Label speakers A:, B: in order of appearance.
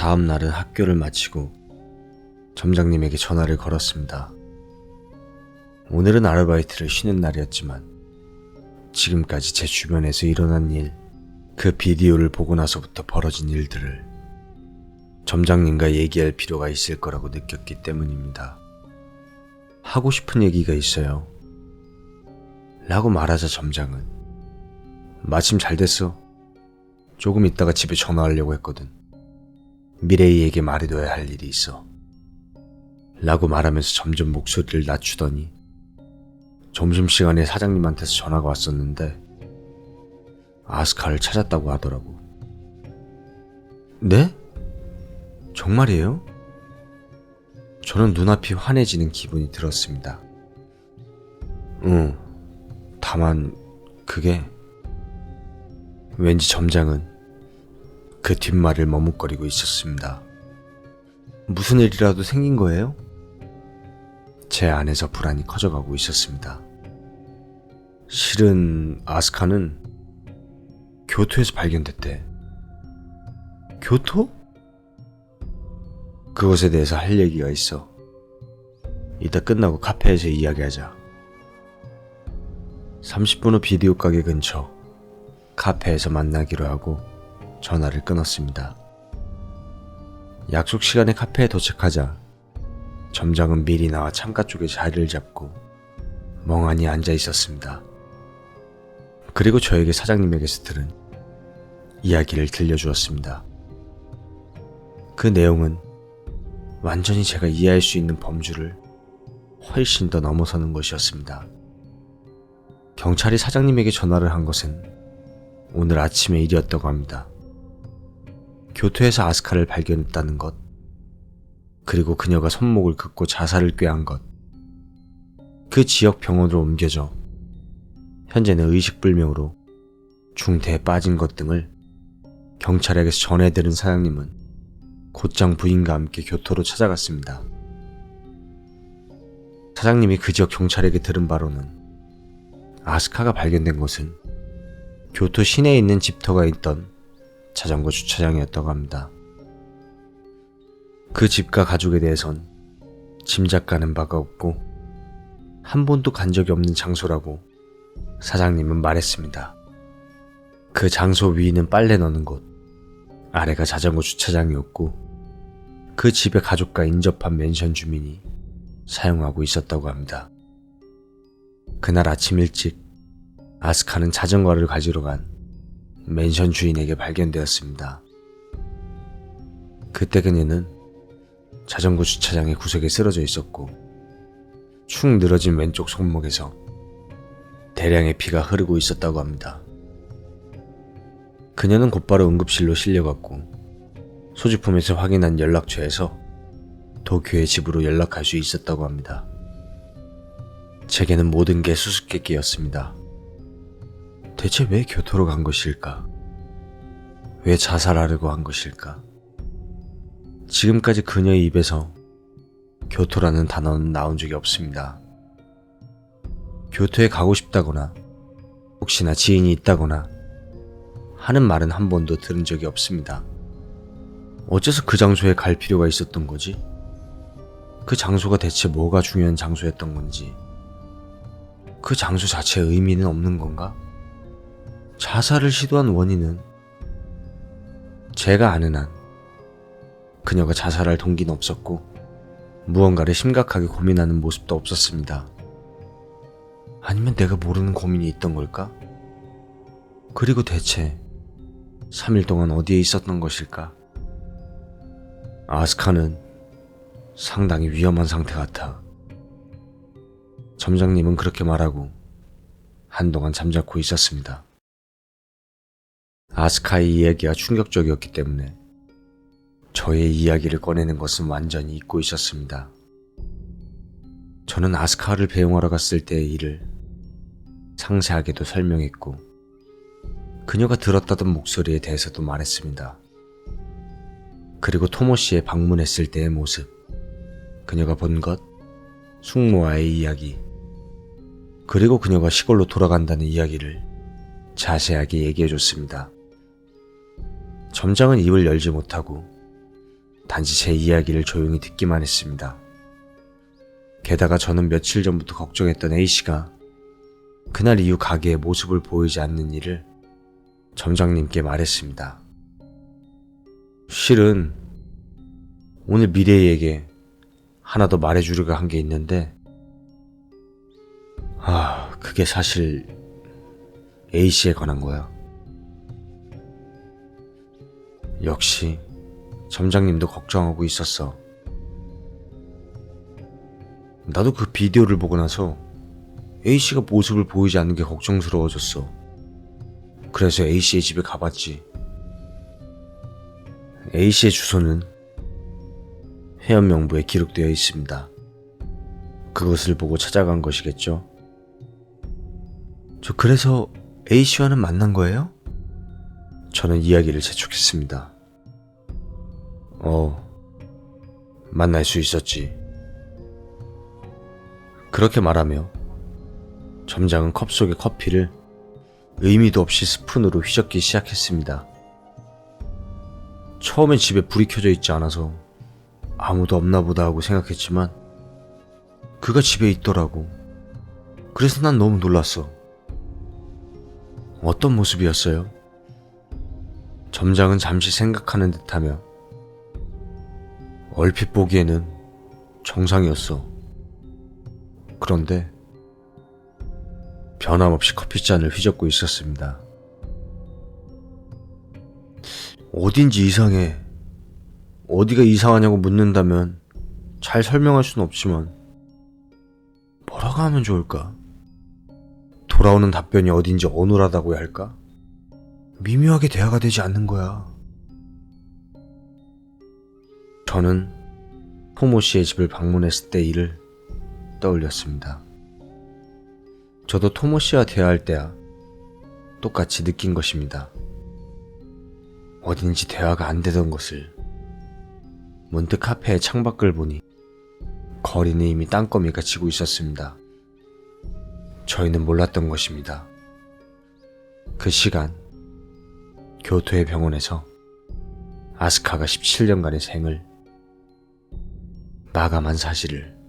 A: 다음 날은 학교를 마치고 점장님에게 전화를 걸었습니다. 오늘은 아르바이트를 쉬는 날이었지만 지금까지 제 주변에서 일어난 일, 그 비디오를 보고 나서부터 벌어진 일들을 점장님과 얘기할 필요가 있을 거라고 느꼈기 때문입니다. 하고 싶은 얘기가 있어요. 라고 말하자 점장은 마침 잘 됐어. 조금 있다가 집에 전화하려고 했거든. 미레이에게 말해둬야 할 일이 있어. 라고 말하면서 점점 목소리를 낮추더니 점심시간에 사장님한테서 전화가 왔었는데 아스카를 찾았다고 하더라고. 네? 정말이에요? 저는 눈앞이 환해지는 기분이 들었습니다. 응, 다만 그게 왠지 점장은 그 뒷말을 머뭇거리고 있었습니다. 무슨 일이라도 생긴 거예요? 제 안에서 불안이 커져가고 있었습니다. 실은 아스카는 교토에서 발견됐대. 교토? 그것에 대해서 할 얘기가 있어. 이따 끝나고 카페에서 이야기하자. 30분 후 비디오 가게 근처 카페에서 만나기로 하고 전화를 끊었습니다. 약속 시간에 카페에 도착하자 점장은 미리 나와 창가 쪽에 자리를 잡고 멍하니 앉아 있었습니다. 그리고 저에게 사장님에게서 들은 이야기를 들려주었습니다. 그 내용은 완전히 제가 이해할 수 있는 범주를 훨씬 더 넘어서는 것이었습니다. 경찰이 사장님에게 전화를 한 것은 오늘 아침의 일이었다고 합니다. 교토에서 아스카를 발견했다는 것, 그리고 그녀가 손목을 긋고 자살을 꾀한 것, 그 지역 병원으로 옮겨져 현재는 의식불명으로 중태에 빠진 것 등을 경찰에게서 전해 들은 사장님은 곧장 부인과 함께 교토로 찾아갔습니다. 사장님이 그 지역 경찰에게 들은 바로는 아스카가 발견된 곳은 교토 시내에 있는 집터가 있던 자전거 주차장이었다고 합니다. 그 집과 가족에 대해선 짐작가는 바가 없고 한 번도 간 적이 없는 장소라고 사장님은 말했습니다. 그 장소 위는 빨래 넣는 곳, 아래가 자전거 주차장이었고 그 집의 가족과 인접한 맨션 주민이 사용하고 있었다고 합니다. 그날 아침 일찍 아스카는 자전거를 가지러 간 맨션 주인에게 발견되었습니다. 그때 그녀는 자전거 주차장의 구석에 쓰러져 있었고 축 늘어진 왼쪽 손목에서 대량의 피가 흐르고 있었다고 합니다. 그녀는 곧바로 응급실로 실려갔고 소지품에서 확인한 연락처에서 도쿄의 집으로 연락할 수 있었다고 합니다. 제게는 모든 게 수수께끼였습니다. 대체 왜 교토로 간 것일까? 왜 자살하려고 한 것일까? 지금까지 그녀의 입에서 교토라는 단어는 나온 적이 없습니다. 교토에 가고 싶다거나 혹시나 지인이 있다거나 하는 말은 한 번도 들은 적이 없습니다. 어째서 그 장소에 갈 필요가 있었던 거지? 그 장소가 대체 뭐가 중요한 장소였던 건지, 그 장소 자체의 의미는 없는 건가? 자살을 시도한 원인은 제가 아는 한 그녀가 자살할 동기는 없었고 무언가를 심각하게 고민하는 모습도 없었습니다. 아니면 내가 모르는 고민이 있던 걸까? 그리고 대체 3일 동안 어디에 있었던 것일까? 아스카는 상당히 위험한 상태 같아. 점장님은 그렇게 말하고 한동안 잠자코 있었습니다. 아스카의 이야기가 충격적이었기 때문에 저의 이야기를 꺼내는 것은 완전히 잊고 있었습니다. 저는 아스카를 배웅하러 갔을 때의 일을 상세하게도 설명했고 그녀가 들었다던 목소리에 대해서도 말했습니다. 그리고 토모 씨의 방문했을 때의 모습, 그녀가 본 것, 숙모와의 이야기, 그리고 그녀가 시골로 돌아간다는 이야기를 자세하게 얘기해 줬습니다. 점장은 입을 열지 못하고 단지 제 이야기를 조용히 듣기만 했습니다. 게다가 저는 며칠 전부터 걱정했던 A씨가 그날 이후 가게에 모습을 보이지 않는 일을 점장님께 말했습니다. 실은 오늘 미래에게 하나 더 말해주려고 한 게 있는데, 아, 그게 사실 A씨에 관한 거야. 역시 점장님도 걱정하고 있었어. 나도 그 비디오를 보고 나서 A씨가 모습을 보이지 않는 게 걱정스러워졌어. 그래서 A씨의 집에 가봤지. A씨의 주소는 회원 명부에 기록되어 있습니다. 그것을 보고 찾아간 것이겠죠. 저 그래서 A씨와는 만난 거예요? 저는 이야기를 재촉했습니다. 어, 만날 수 있었지. 그렇게 말하며 점장은 컵 속의 커피를 의미도 없이 스푼으로 휘젓기 시작했습니다. 처음엔 집에 불이 켜져 있지 않아서 아무도 없나 보다 하고 생각했지만 그가 집에 있더라고. 그래서 난 너무 놀랐어. 어떤 모습이었어요? 점장은 잠시 생각하는 듯하며 얼핏 보기에는 정상이었어. 그런데 변함없이 커피잔을 휘젓고 있었습니다. 어딘지 이상해. 어디가 이상하냐고 묻는다면 잘 설명할 수는 없지만 뭐라고 하면 좋을까? 돌아오는 답변이 어딘지 어눌하다고 해야 할까? 미묘하게 대화가 되지 않는 거야. 저는 토모 씨의 집을 방문했을 때 일을 떠올렸습니다. 저도 토모 씨와 대화할 때야 똑같이 느낀 것입니다. 어딘지 대화가 안 되던 것을 문득 카페의 창밖을 보니 거리는 이미 땅거미가 지고 있었습니다. 저희는 몰랐던 것입니다. 그 시간 교토의 병원에서 아스카가 17년간의 생을 마감한 사실을